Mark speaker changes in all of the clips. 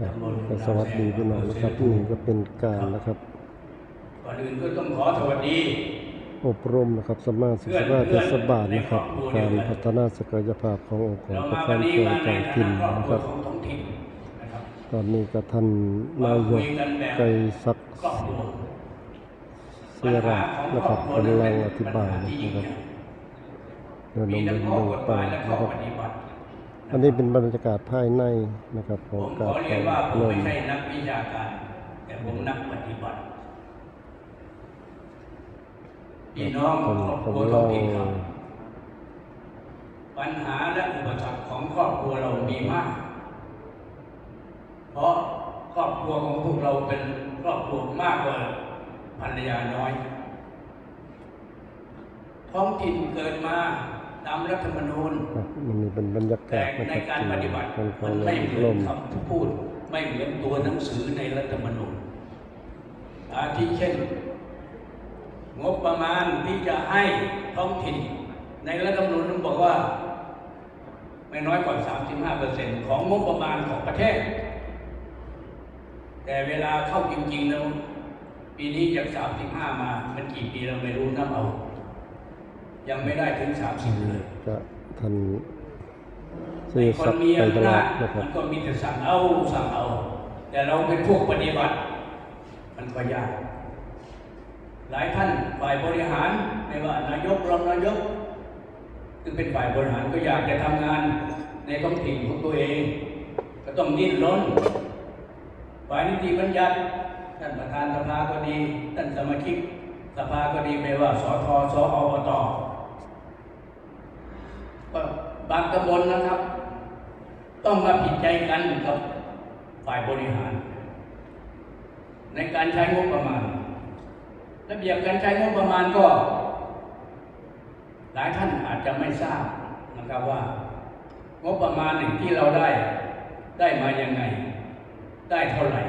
Speaker 1: ครับก็สวัสดีพี่น้องนะครับนี่ก็เป็นการนะครับ
Speaker 2: ก่อนอื่นก็ต้องขอสวัสดี
Speaker 1: อบรมนะครับสมาชิกสภาเทศบาลนะครับ การพัฒนาศักยภาพขององค์กร
Speaker 2: เรา
Speaker 1: ปก
Speaker 2: มา
Speaker 1: คร
Speaker 2: วั
Speaker 1: อนง
Speaker 2: นี้
Speaker 1: ส่วน
Speaker 2: มาใน
Speaker 1: ท้อง
Speaker 2: ฐา
Speaker 1: ถิ่น
Speaker 2: นะครอบ
Speaker 1: นะ
Speaker 2: ค
Speaker 1: ครับ
Speaker 2: รัวของท้องถิ่นนะครับ
Speaker 1: ตอนนี้ก็ท่านนายกไกรศักดิ์
Speaker 2: ครอบครัว
Speaker 1: เสียราชนะครับกำลังอธิบายนะครับเดี๋ยวล
Speaker 2: มี
Speaker 1: ง
Speaker 2: ทั้
Speaker 1: ไป
Speaker 2: งข้อ
Speaker 1: ดู
Speaker 2: กฎห
Speaker 1: ไป
Speaker 2: มายและ
Speaker 1: นะ
Speaker 2: ข้อ
Speaker 1: ครับ
Speaker 2: ปฏิบัติ
Speaker 1: อันนี้เป็นบรรยากาศภายในนะครับข
Speaker 2: ผ
Speaker 1: อง
Speaker 2: มข
Speaker 1: การ
Speaker 2: อเรียนว่าผม
Speaker 1: เริ่ม
Speaker 2: ไม่ใช่นักวิชาการ แต่ผมนักปฏิบัติพี่น้อง
Speaker 1: ท่าน
Speaker 2: ครอบค
Speaker 1: กำ
Speaker 2: รัว
Speaker 1: ลั
Speaker 2: ท้อง
Speaker 1: ง
Speaker 2: ถิ่นครับปัญหาและอุปสรรคของครอบครัวเรามีมาก เพราะครอบครัวของพวกเราเป็นครอบครัวมากกว่าภรรยาน้อย ท้องถิ่นเกิดมา ตามรัฐธรรมนูญ
Speaker 1: ครับมันมีเป็นบรรยา
Speaker 2: แต่
Speaker 1: กาศนะ
Speaker 2: ใน
Speaker 1: ครับ
Speaker 2: การปฏิบัติ
Speaker 1: ของ
Speaker 2: มั
Speaker 1: กานร
Speaker 2: ไม่เหมื
Speaker 1: ล
Speaker 2: อน
Speaker 1: ม
Speaker 2: คำพูด ไม่เหมือนตัวหนังสือในรัฐธรรมนูญอาทิเช่น งบประมาณที่จะให้ท้องถิ่น ในรัฐธรรมนูญมันบอกว่า ไม่น้อยกว่า 35%ของงบประมาณของประเทศ แต่เวลาเข้าจริงๆแล้วปีนี้จาก 35 มา มันกี่ปีเราไม่รู้นับเอา ยังไม่ได้ถึง30เลย
Speaker 1: ก็ท่าน
Speaker 2: ไอ้
Speaker 1: ชื่อ
Speaker 2: ค
Speaker 1: สั
Speaker 2: น
Speaker 1: กดิ์
Speaker 2: มี
Speaker 1: ไปต
Speaker 2: อำ
Speaker 1: ลา
Speaker 2: นา
Speaker 1: ด
Speaker 2: จ
Speaker 1: นะครับ
Speaker 2: มันก็มีแต่สั่งเอาสั่งเอา แต่เราเป็นพวกปฏิบัติ มันก็ยาก หลายท่านฝ่ายบริหารไม่ว่านายกรองนายกซึ่งเป็นฝ่ายบริหารก็อยากจะทำงานในท้องถิ่นของตัวเอง ก็ต้องดิ้นรนฝ่ายนิติบัญญัติท่านประธานสภาก็ดีท่านสมาชิกสภาก็ดีไม่ว่าสทสอบตก็ บางตำบลนะครับ ต้องมาผิดใจกันกับฝ่ายบริหาร ในการใช้งบประมาณ ระเบียบการใช้งบประมาณก็ หลายท่านอาจจะไม่ทราบนะครับว่างบประมาณหนึ่งที่เราได้ได้มายังไง ได้เท่าไหร่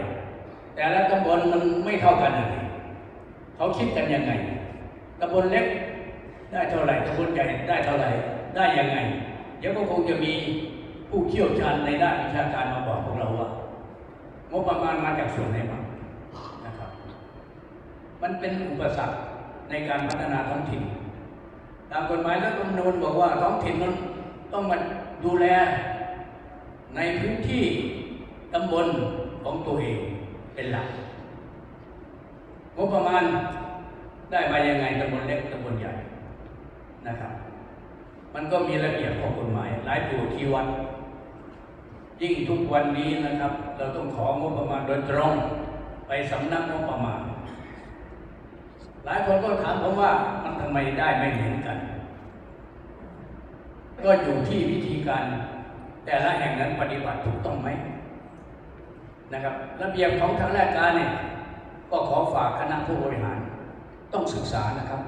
Speaker 2: แต่ละตำบลมันไม่เท่ากันเลยเขาคิดกันยังไงตำบลเล็กได้เท่าไหร่ตำบลใหญ่ได้เท่าไหร่ได้ยังไง ดี๋ยวก็คงจะมีผู้เชี่ยวชาญในด้านวิชาการมาบอกพวกเราว่างบประมาณมาจากส่วนไหนบ้างนะครับ มันเป็นอุปสรรคในการพัฒนาท้องถิ่นตามกฎหมายและรัฐธรรมนูญบอกว่าท้องถิ่นมันต้องมาดูแลในพื้นที่ตำบลของตัวเองเป็นหลักงบประมาณได้มายังไงตำบลเล็กตำบลใหญ่นะครับ มันก็มีระเบียบของกฎหมาย หลายตัวที่วัด ยิ่งทุกวันนี้นะครับ เราต้องของบประมาณโดยตรงไปสำนักงบประมาณ หลายคนก็ถามผมว่ามันทำไมได้ไม่เหมือนกัน ก็อยู่ที่วิธีการ แต่ละแห่งนั้นปฏิบัติถูกต้องไหมนะครับระเบียบของทางราชการเนี่ยก็ขอฝากคณะผู้บริหาร ต้องศึกษานะครับ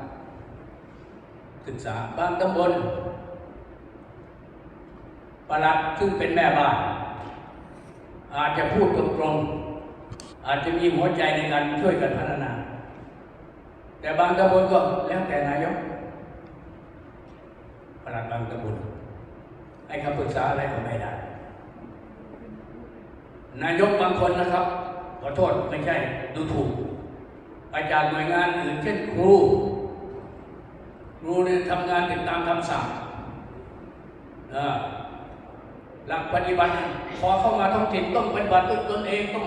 Speaker 2: ศึกษาบางตำบลประหลัดซึ่งเป็นแม่บ้าน อาจจะพูดตรงๆ อาจจะมีหัวใจในการช่วยกันพัฒนา แต่บางตำบลก็แล้วแต่นายกประหลัดบางตำบลให้คำปรึกษาอะไรก็ไม่ได้ นายกบางคนนะครับ ขอโทษไม่ใช่ดูถูกไปจากหน่วยงานอื่นเช่นครู รูเนี่ยทำงานติดตามคำสั่งหลักปฏิบัติพอเข้ามาท้องถิ่นต้องปฏิบัติด้วยตนเองต้อง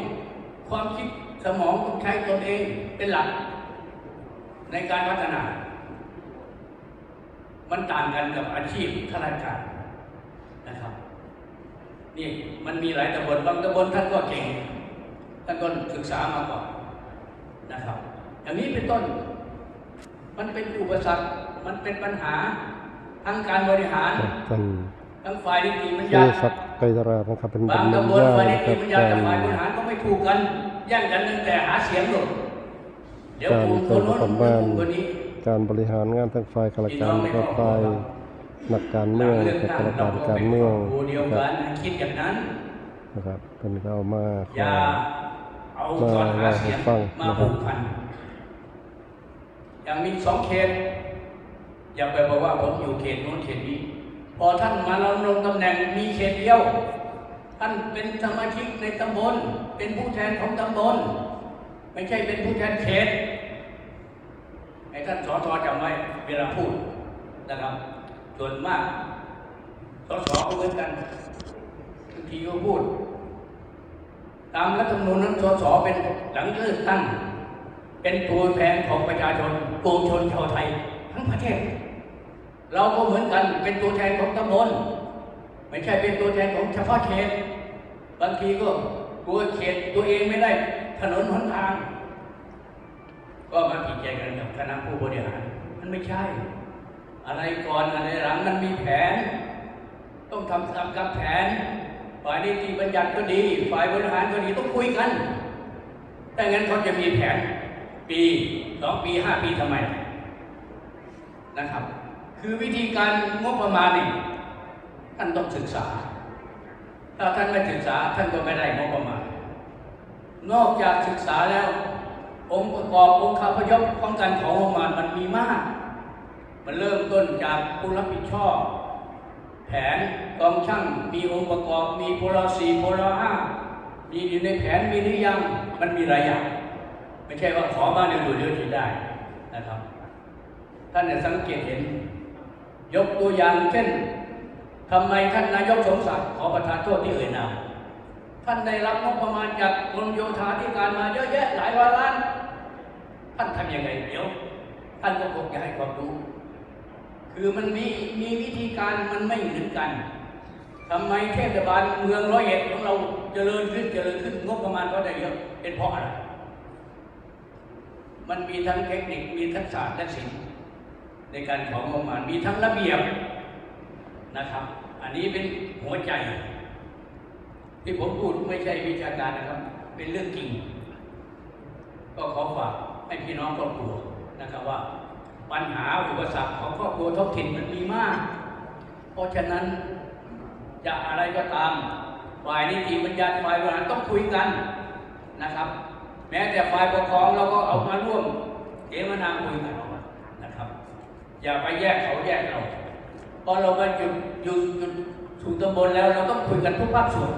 Speaker 2: ความคิดสมองต้องใช้ตนเองเป็นหลัก ในการพัฒนา มันต่างกันกับอาชีพข้าราชการนะครับนี่มันมีหลายตำบลบางตำบลท่านก็เก่งท่านก็ศึกษามาก่อนนะครับ อย่างนี้เป็นต้น มันเป็นอุปสรรค มันเป็นปัญหาทั้งการบริหาร
Speaker 1: ท่าน
Speaker 2: ทั้งฝ่ายนิติบัญญั
Speaker 1: ชื่อ
Speaker 2: ติ
Speaker 1: สักดิ์ไปตลาดนะครับเป็นบร
Speaker 2: บาง
Speaker 1: ร
Speaker 2: ตำบล
Speaker 1: ยาย
Speaker 2: ฝ่ายนิ
Speaker 1: นะค
Speaker 2: ติ
Speaker 1: รับ
Speaker 2: บัญญัติ
Speaker 1: กา
Speaker 2: กับ
Speaker 1: ร
Speaker 2: ฝ่ายบริหารก็ไม่ถูกกันแย่งกันตั้งแต่หาเสียงหรอกเดี๋ยวกลุ่มคนโน้นกลุ่มคนนี้
Speaker 1: การบริหารงานทั้งฝ่ายข้าราชการและก็ฝ่ายนักการเมือง
Speaker 2: หลั
Speaker 1: และ
Speaker 2: ง
Speaker 1: ก็
Speaker 2: เลื
Speaker 1: ข้า
Speaker 2: อก
Speaker 1: ราช
Speaker 2: ตั้
Speaker 1: การ
Speaker 2: ง
Speaker 1: การเมือง
Speaker 2: ครูเดียว
Speaker 1: นะค
Speaker 2: กั
Speaker 1: รับ
Speaker 2: นคิดอย่างนั้น
Speaker 1: นะครับเป็นก็เอามาข
Speaker 2: อย่า
Speaker 1: อ
Speaker 2: เอาตอนหาเสียง
Speaker 1: ฟัง
Speaker 2: มา
Speaker 1: นะครับ
Speaker 2: ผูกพัน อย่างมีสองเขต อย่าไปบอกว่าผมอยู่เขตโน้นเขตนี้ พอท่านมาลงลงตำแหน่งมีเขตเดียว ท่านเป็นสมาชิกในตำบล เป็นผู้แทนของตำบล ไม่ใช่เป็นผู้แทนเขตให้ท่านสอทอจำไว้เวลาพูดนะครับ ส่วนมากสอสอก็เหมือนกันบางทีก็พูด ตามรัฐธรรมนูญนั้นสสเป็นหลังเลือกตั้ง เป็นตัวแทนของประชาชนปวงชนชาวไทย ทั้งประเทศ เราก็เหมือนกันเป็นตัวแทนของตำบลไม่ใช่เป็นตัวแทนของเฉพาะเขตบางทีก็กลัวเขตตัวเองไม่ได้ถนนหนทาง ก็มาผิดใจกันกับคณะผู้บริหาร มันไม่ใช่ อะไรก่อนอะไรหลังมันมีแผน ต้องทำตามกับแผน ฝ่ายนิติบัญญัติก็ดี ฝ่ายบริหารก็ดีต้องคุยกัน แต่งั้นเขาจะมีแผน ปีสองปีห้าปีทำไมนะครับ คือวิธีการงบประมาณนี่ท่านต้องศึกษา ถ้าท่านไม่ศึกษาท่านก็ไม่ได้งบประมาณ นอกจากศึกษาแล้ว องค์ประกอบองค์คาพยพของการของงบประมาณมันมีมาก มันเริ่มต้นจากผู้รับผิดชอบ แผนกองช่างมีองค์ประกอบมีโพลสีโพลห้ามีอยู่ในแผนมีหรือยังมันมีหลายอย่าง ไม่ใช่ว่าขอบ้านเดียวดูเดียวทีได้นะครับ ท่านจะสังเกตเห็น ยกตัวอย่างเช่นทำไมท่านนายกสมศักดิ์ขอประทานโทษที่เอ่ยนามท่านได้รับงบประมาณจากกรมโยธาธิการมาเยอะแยะหลายร้อยล้าน ท่านทำยังไงเดี๋ยว ท่านก็คงจะให้ความรู้ คือมันมีมีวิธีการมันไม่เหมือนกันทำไมเทศบาลเมืองร้อยเอ็ดของเราเจริญขึ้นเจริญขึ้นงบประมาณก็ได้เยอะเป็นเพราะอะไร มันมีทั้งเทคนิค มีทั้งศาสตร์และศิลป์ในการของงบประมาณ มีทั้งระเบียบนะครับ อันนี้เป็นหัวใจ ที่ผมพูดไม่ใช่วิชาการนะครับ เป็นเรื่องจริง ก็ขอฝากให้พี่น้องครอบครัวนะครับว่า ปัญหาอุปสรรคของครอบครัวท้องถิ่นมันมีมาก เพราะฉะนั้นจะอะไรก็ตาม ฝ่ายนิติบัญญัติฝ่ายบริหารต้องคุยกันนะครับ แม้แต่ฝ่ายปกครองเราก็เอามาร่วมเอมนาคุยกันนะครับ อย่าไปแยกเขาแยกเราพอเราไปจุดอยู่จุดถูกตำบลแล้วเราต้องคุยกันทุกภาคส่วน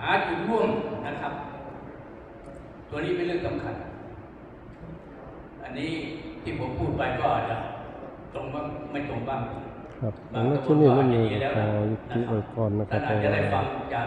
Speaker 2: หาจุดร่วมนะครับ ตัวนี้เป็นเรื่องสำคัญ อันนี้ที่ผมพูดไปก็อาจจะตรงบ้างไม่ตรงบ้าง
Speaker 1: ครับอันนั้นที่นี่ไม่มีขอยุติไว้ก่อนนะครับ
Speaker 2: อาจ
Speaker 1: รา
Speaker 2: จะได้ฟังจาก